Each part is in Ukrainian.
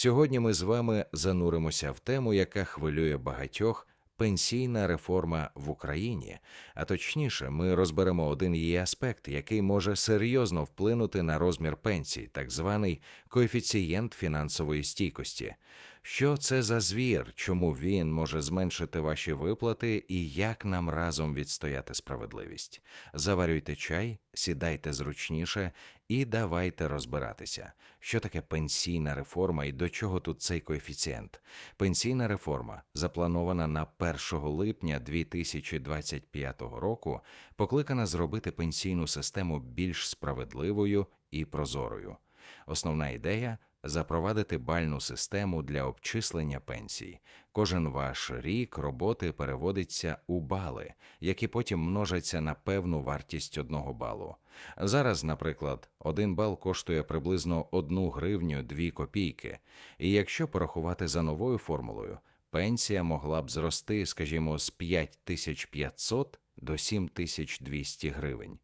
Сьогодні ми з вами зануримося в тему, яка хвилює багатьох пенсійна реформа в Україні. А точніше, ми розберемо один її аспект, який може серйозно вплинути на розмір пенсій, так званий коефіцієнт фінансової стійкості. Що це за звір, чому він може зменшити ваші виплати і як нам разом відстояти справедливість? Заварюйте чай, сідайте зручніше і давайте розбиратися, що таке пенсійна реформа і до чого тут цей коефіцієнт. Пенсійна реформа, запланована на 1 липня 2025 року, покликана зробити пенсійну систему більш справедливою і прозорою. Основна ідея запровадити бальну систему для обчислення пенсій. Кожен ваш рік роботи переводиться у бали, які потім множаться на певну вартість одного балу. Зараз, наприклад, один бал коштує приблизно 1 гривню 2 копійки, і якщо порахувати за новою формулою, пенсія могла б зрости, скажімо, з 5500 до 7200 гривень.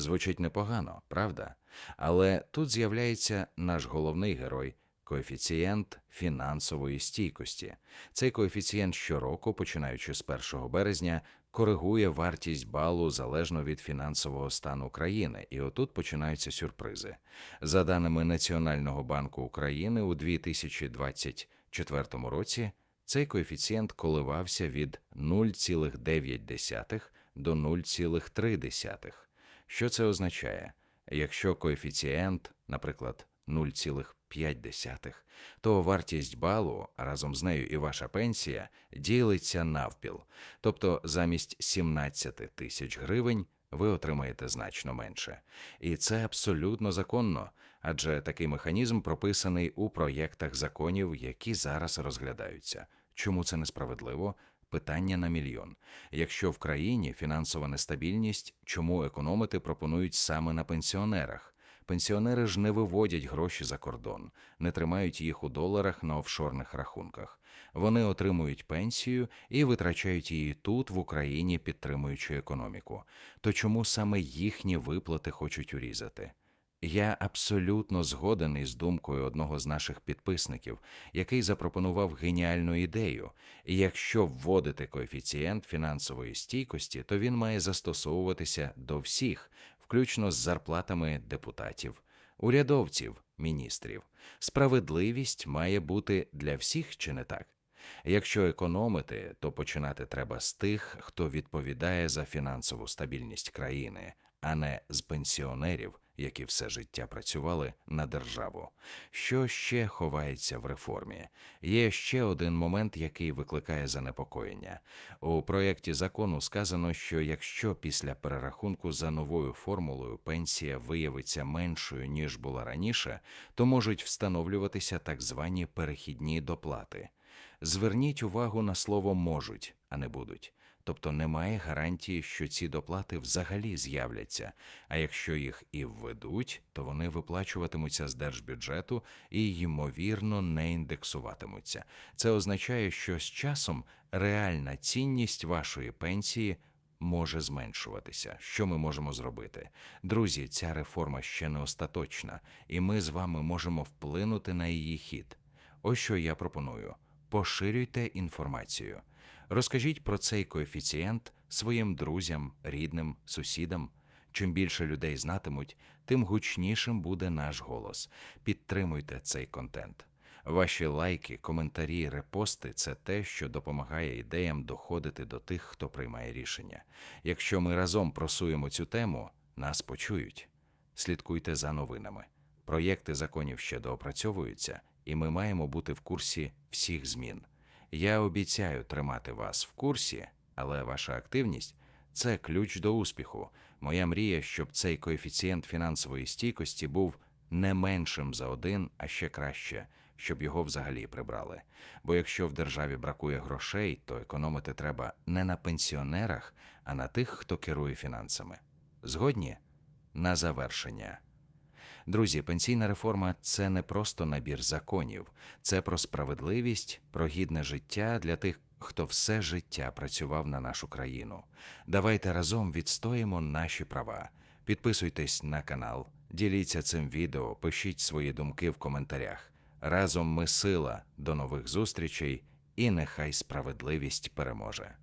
Звучить непогано, правда? Але тут з'являється наш головний герой коефіцієнт фінансової стійкості. Цей коефіцієнт щороку, починаючи з 1 березня, коригує вартість балу залежно від фінансового стану країни, і отут починаються сюрпризи. За даними Національного банку України, у 2024 році цей коефіцієнт коливався від 0,9 до 0,3. Що це означає? Якщо коефіцієнт, наприклад, 0,5, то вартість балу, разом з нею і ваша пенсія, ділиться навпіл. Тобто замість 17 тисяч гривень ви отримаєте значно менше. І це абсолютно законно, адже такий механізм прописаний у проєктах законів, які зараз розглядаються. Чому це несправедливо? Питання на мільйон. Якщо в країні фінансова нестабільність, чому економити пропонують саме на пенсіонерах? Пенсіонери ж не виводять гроші за кордон, не тримають їх у доларах на офшорних рахунках. Вони отримують пенсію і витрачають її тут, в Україні, підтримуючи економіку. То чому саме їхні виплати хочуть урізати? Я абсолютно згоден із думкою одного з наших підписників, який запропонував геніальну ідею. Якщо вводити коефіцієнт фінансової стійкості, то він має застосовуватися до всіх, включно з зарплатами депутатів, урядовців, міністрів. Справедливість має бути для всіх чи не так? Якщо економити, то починати треба з тих, хто відповідає за фінансову стабільність країни, а не з пенсіонерів які все життя працювали на державу. Що ще ховається в реформі? Є ще один момент, який викликає занепокоєння. У проєкті закону сказано, що якщо після перерахунку за новою формулою пенсія виявиться меншою ніж була раніше, то можуть встановлюватися так звані перехідні доплати. Зверніть увагу на слово можуть, а не будуть тобто немає гарантії, що ці доплати взагалі з'являться. А якщо їх і введуть, то вони виплачуватимуться з держбюджету і ймовірно не індексуватимуться. Це означає, що з часом реальна цінність вашої пенсії. Може зменшуватися. Що ми можемо зробити? Друзі, ця реформа ще не остаточна, і ми з вами можемо вплинути на її хід. Ось що я пропоную: поширюйте інформацію. Розкажіть про цей коефіцієнт своїм друзям, рідним, сусідам. Чим більше людей знатимуть, тим гучнішим буде наш голос. Підтримуйте цей контент. Ваші лайки, коментарі, репости це те, що допомагає ідеям доходити до тих, хто приймає рішення. Якщо ми разом просуємо цю тему, нас почують. Слідкуйте за новинами. Проєкти законів ще доопрацьовуються, і ми маємо бути в курсі всіх змін. Я обіцяю тримати вас в курсі, але ваша активність це ключ до успіху. Моя мрія, щоб цей коефіцієнт фінансової стійкості був не меншим за один, а ще краще, щоб його взагалі прибрали. Бо якщо в державі бракує грошей, то економити треба не на пенсіонерах, а на тих, хто керує фінансами. Згодні на завершення. Друзі, пенсійна реформа це не просто набір законів, це про справедливість, про гідне життя для тих, хто все життя працював на нашу країну. Давайте разом відстоїмо наші права. Підписуйтесь на канал, діліться цим відео, пишіть свої думки в коментарях. Разом ми сила. До нових зустрічей, і нехай справедливість переможе.